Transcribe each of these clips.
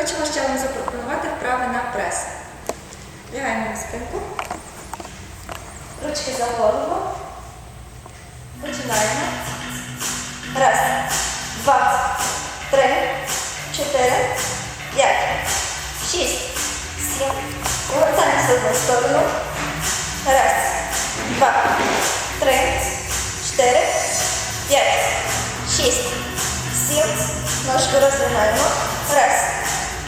Хочемо ще вам запропонувати вправи на прес. Лягаємо на спинку. Ручки за голову. Починаємо. Раз, два, три, чотири, п'ять, шість, сім. Повертаємося в одну сторону. Раз, два, три, чотири, п'ять, шість, сім. Ножку розгинаємо. Раз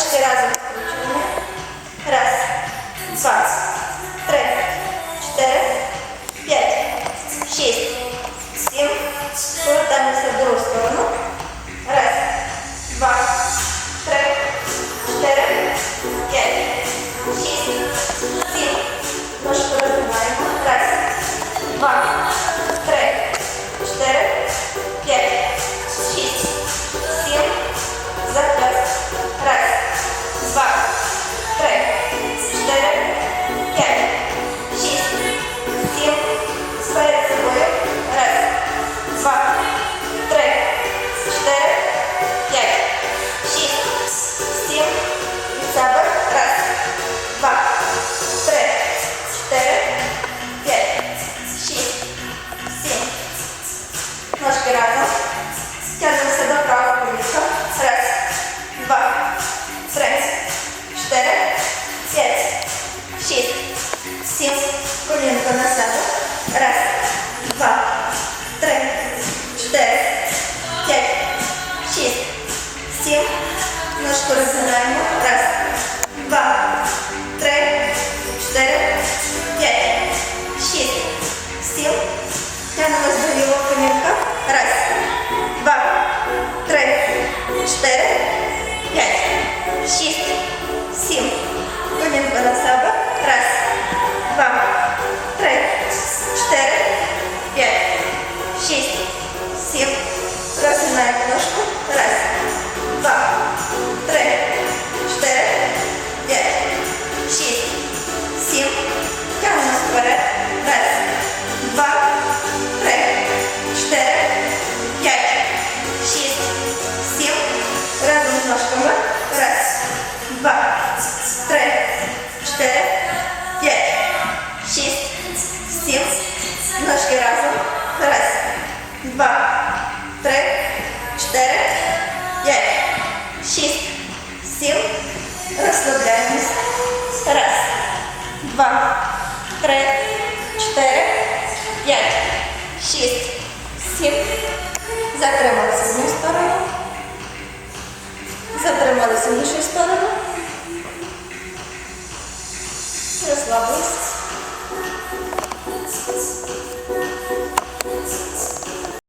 máscaras obrigada. Que a gente se dá pra два, три, чотири, п'ять, шість, сім. Затрималися з одну сторону. Затрималися в іншою сторону. Розслабилися.